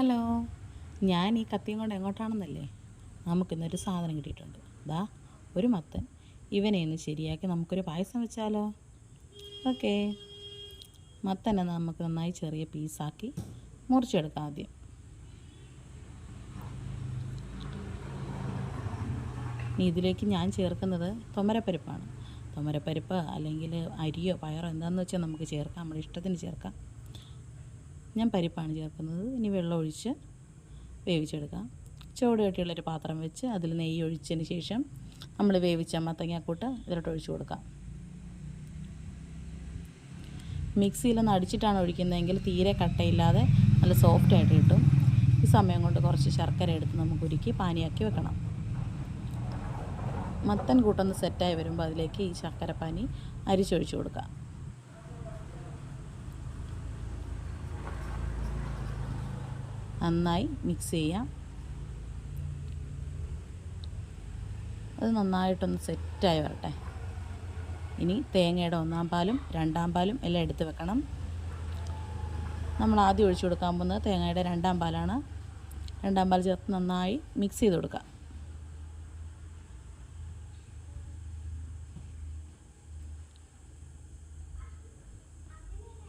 Hello. ഞാൻ ഈ കത്തിയും കൊണ്ട് എങ്ങോട്ടാണെന്നല്ലേ? നമുക്കിന്നൊരു സാധനം കിട്ടിയിട്ടുണ്ട്. ദാ ഒരു മത്തൻ. ഇവനെ ഒന്ന് ശരിയാക്കി നമുക്കൊരു പായസം വെച്ചാലോ? ഓക്കെ. മത്തനെ നമുക്ക് നന്നായി ചെറിയ പീസാക്കി മുറിച്ചെടുക്കാം ആദ്യം. ഇനി ഇതിലേക്ക് ഞാൻ ചേർക്കുന്നത് തൊമരപ്പരിപ്പാണ്. തൊമരപ്പരിപ്പ് അല്ലെങ്കിൽ അരിയോ പയറോ എന്താണെന്ന് വെച്ചാൽ നമുക്ക് ചേർക്കാം. നമ്മുടെ ഇഷ്ടത്തിന് ചേർക്കാം. ഞാൻ പരിപ്പാണ് ചേർക്കുന്നത്. ഇനി വെള്ളം ഒഴിച്ച് വേവിച്ചെടുക്കാം. ചുവട് കെട്ടിയുള്ളൊരു പാത്രം വെച്ച് അതിൽ നെയ്യ് ഒഴിച്ചതിന് ശേഷം നമ്മൾ വേവിച്ച മത്തങ്ങാക്കൂട്ട് ഇതിലോട്ട് ഒഴിച്ചു കൊടുക്കാം. മിക്സിയിലൊന്ന് അടിച്ചിട്ടാണ് ഒഴിക്കുന്നതെങ്കിൽ തീരെ കട്ടയില്ലാതെ നല്ല സോഫ്റ്റ് ആയിട്ട് കിട്ടും. ഈ സമയം കൊണ്ട് കുറച്ച് ശർക്കര എടുത്ത് നമുക്ക് ഉരുക്കി പാനിയാക്കി വെക്കണം. മത്തൻ കൂട്ടൊന്ന് സെറ്റായി വരുമ്പോൾ അതിലേക്ക് ഈ ശർക്കരപ്പാനി അരിച്ചൊഴിച്ചു കൊടുക്കുക നന്നായി മിക്സ് ചെയ്യാം. അത് നന്നായിട്ടൊന്ന് സെറ്റായി വരട്ടെ. ഇനി തേങ്ങയുടെ ഒന്നാം പാലും രണ്ടാം പാലും എല്ലാം എടുത്ത് വെക്കണം. നമ്മൾ ആദ്യം ഒഴിച്ചു കൊടുക്കാൻ പോകുന്നത് തേങ്ങയുടെ രണ്ടാം പാലാണ്. രണ്ടാം പാൽ ചേർത്ത് നന്നായി മിക്സ് ചെയ്ത് കൊടുക്കുക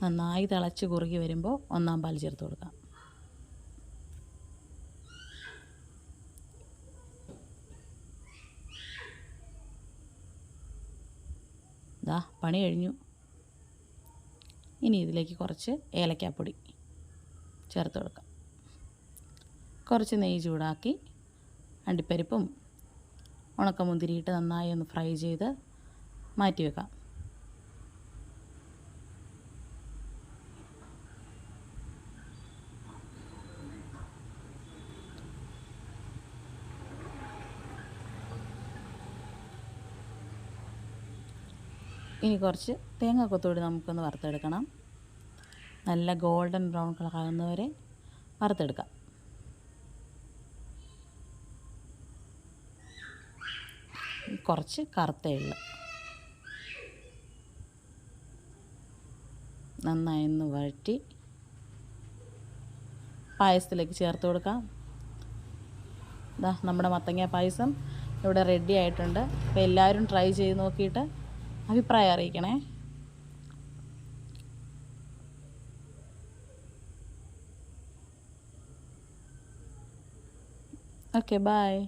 നന്നായി തിളച്ച് കുറുകി വരുമ്പോൾ ഒന്നാം പാൽ ചേർത്ത് കൊടുക്കാം. ദാ പണി കഴിഞ്ഞു. ഇനി ഇതിലേക്ക് കുറച്ച് ഏലക്കാപ്പൊടി ചേർത്ത് കൊടുക്കാം. കുറച്ച് നെയ്യ് ചൂടാക്കി അണ്ടിപ്പരിപ്പും ഉണക്കമുന്തിരിയിട്ട് നന്നായി ഒന്ന് ഫ്രൈ ചെയ്ത് മാറ്റി വെക്കാം. ഇനി കുറച്ച് തേങ്ങ കൊത്തുകൂടി നമുക്കൊന്ന് വറുത്തെടുക്കണം. നല്ല ഗോൾഡൻ ബ്രൗൺ കളർ ആകുന്നവരെ വറുത്തെടുക്കാം. കുറച്ച് കറുത്ത എള്ള്. നന്നായി ഒന്ന് വഴറ്റി പായസത്തിലേക്ക് ചേർത്ത് കൊടുക്കാം. ഇതാ നമ്മുടെ മത്തങ്ങ പായസം ഇവിടെ റെഡി ആയിട്ടുണ്ട്. അപ്പോൾ എല്ലാവരും ട്രൈ ചെയ്ത് നോക്കിയിട്ട് അഭിപ്രായം അറിയിക്കണേ ഓക്കെ ബായ്